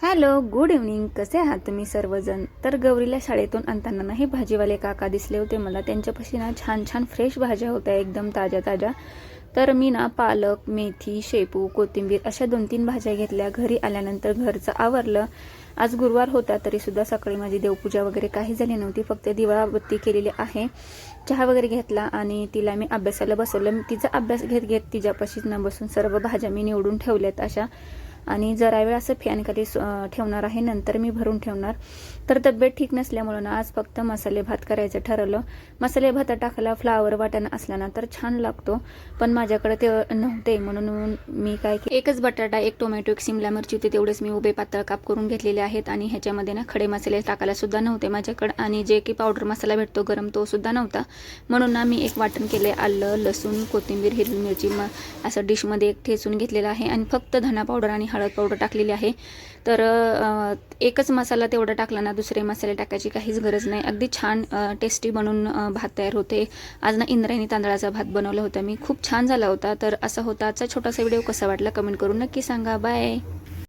Hello good evening. कसे आहात तुम्ही सर्वजण? तर गौरीला शाळेतून आणताना नाही भाजीवाले काका दिसले होते मला. त्यांच्यापाशी ना छान छान फ्रेश भाज्या होत्या एकदम ताज्या ताज्या. तर मी ना पालक मेथी शेपू कोथिंबीर अशा दोन तीन भाज्या घेतल्या. घरी आल्यानंतर घरचं आवरलं. आज गुरुवार होता तरी सुद्धा सकाळी माझी देवपूजा वगैरे काही झाली नव्हती. फक्त दिवाबत्ती केलेली आहे. चहा वगैरे घेतला आणि तिला मी अभ्यासाला बसवलं. तिचा अभ्यास घेत घेत तिच्यापाशीच न बसून सर्व भाज्या मी निवडून ठेवल्यात अशा. आणि जरा वेळ असं फॅनखाली स- ठेवणार आहे नंतर मी भरून ठेवणार. तर तब्येत ठीक नसल्यामुळं ना आज फक्त मसाले भात करायचं ठरवलं. मसाले भात टाकला फ्लावर वाटण असला ना तर छान लागतो. पण माझ्याकडे ते नव्हते म्हणून मी काय एकच बटाटा एक टोमॅटो एक सिमला मिरची होती तेवढेच मी उभे पातळ काप करून घेतलेले आहेत. आणि ह्याच्यामध्ये ना खडे मसाले टाकायला सुद्धा नव्हते माझ्याकडे. आणि जे की पावडर मसाला भेटतो गरम तो सुद्धा नव्हता. म्हणून ना मी एक वाटण केले आलं लसूण कोथिंबीर हिरवी मिरची म असं डिशमध्ये एक ठेचून घेतलेलं आहे. आणि फक्त धना पावडर आणि हळद पावडर टाकलेली आहे. तर एकच मसाला तेवढा टाकला ना दुसरे मसाले टाकायची काहीच गरज नाही. अगदी छान टेस्टी बनून भात तयार होते. आज ना इंद्रायणी तांदळाचा भात बनवला होता मी. खूप छान झाला होता. तर असा होता आजचा छोटासा व्हिडिओ. कसा वाटला कमेंट करून नक्की सांगा. बाय.